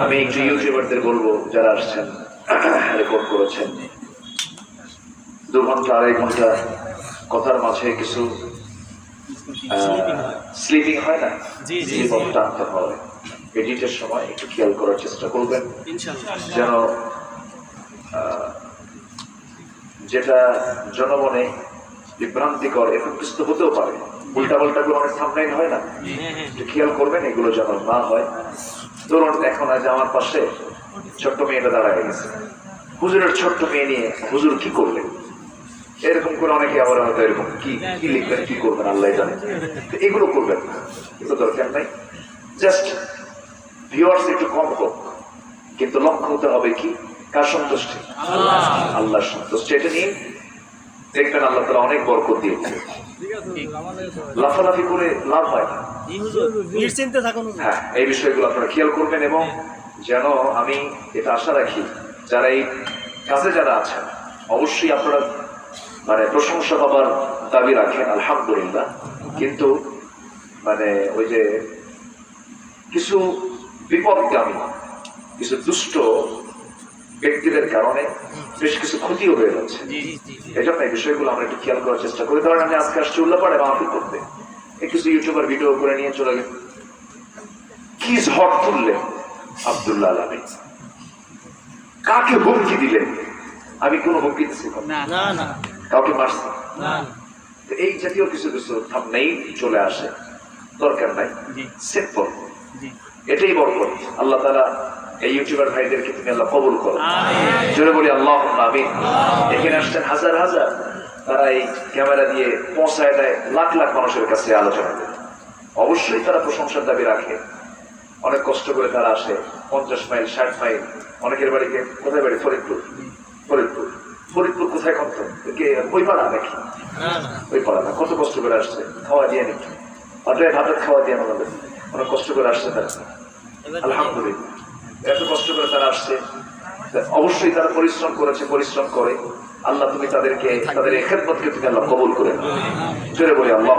আমি একটু ইউটিউবারদের বলব যারা আসছেন রেকর্ড করেছেন। দু ঘণ্টা আড়াই ঘণ্টা কথার মাঝে কিছু স্লিপিং হয় না? টানতে হয়। এডিটের সময় একটু খেয়াল করার চেষ্টা করবেন। যেন যেটা জনমনে বিভ্রান্তিকর এরকম কিছু তো হতেও পারে। উল্টা পাল্টা করে অনেক সামলাইন হয় না? হ্যাঁ হ্যাঁ। একটু খেয়াল করবেন এগুলো যেন না হয়। ধরুন এখন আজ আমার পাশে ছোট্ট মেয়েটা দাঁড়ায় গেছে। হুজুরের ছোট্ট মেয়ে নিয়ে হুজুর কি করলেন? এরকম করে অনেকে আবার হয়তো এরকম কি কি লিখবেন কি করবেন আল্লাহ জানে। তো এগুলো করবেন না। এগুলো দরকার নাই। জাস্ট ভিউয়ার্স একটু কম হোক কিন্তু লক্ষ্য হতে হবে কি? কার সন্তুষ্টি? আল্লাহ। সন্তুষ্টি। এটা নিয়ে দেখবেন আল্লাহ তালা অনেক বরকত দিয়েছে লাফালাফি করে লাভ হয় না। নিশ্চিন্তে থাকুন। হ্যাঁ এই বিষয়গুলো আপনারা খেয়াল করবেন এবং যেন আমি এটা আশা রাখি যারা এই কাজে যারা আছেন অবশ্যই আপনারা মানে প্রশংসা পাবার দাবি রাখেন আলহামদুলিল্লাহ। কিন্তু মানে ওই যে কিছু বিপদগামী কিছু দুষ্ট ব্যক্তিদের কারণে বেশ কিছু ক্ষতিও হয়ে যাচ্ছে। এই জন্য এই বিষয়গুলো আমরা একটু খেয়াল করার চেষ্টা করি। ধরেন আমি আজকে আসছি উল্লাপাড়ে মাহফিল করতে। কিছু ইউটিউবার ভিডিও করে নিয়ে চলে গেল। কি ঝড় তুললেন আব্দুল্লাহ আলমী কাকে হুমকি দিলেন? আমি কোনো হুমকি দিচ্ছি না। কাউকে মারছি এই জাতীয় কিছু কিছু নেই চলে আসে। দরকার নাই। জি। এটাই বরকত। আল্লাহ তালা এই ইউটিউবার ভাইদেরকে তুমি আল্লাহ কবুল করো। জোরে বলি আল্লাহ আমিন। এখানে আসছেন হাজার হাজার। তারা এই ক্যামেরা দিয়ে পৌঁছায় দেয় লাখ লাখ মানুষের কাছে আলোচনা করে। অবশ্যই তারা প্রশংসার দাবি রাখে। অনেক কষ্ট করে তারা আসে। পঞ্চাশ মাইল ষাট মাইল। অনেকের বাড়িতে কোথায় বাড়ি? ফরিদপুর। ফরিদপুর। ফরিদপুর কোথায় কত ওই পাড়া নাকি? ওই পাড়া না। কত কষ্ট করে আসছে। খাওয়া দিয়ে নাকি? অতএব ভাতের খাওয়া দিয়ে আমাদের। অনেক কষ্ট করে আসছে তারা। আলহামদুলিল্লাহ। এত কষ্ট করে তারা আসছে অবশ্যই তারা পরিশ্রম করেছে, পরিশ্রম করে আল্লাহ তুমি তাদেরকে, তাদের খেদমতকে তুমি আল্লাহ কবুল করে। জোরে বলি, আল্লাহ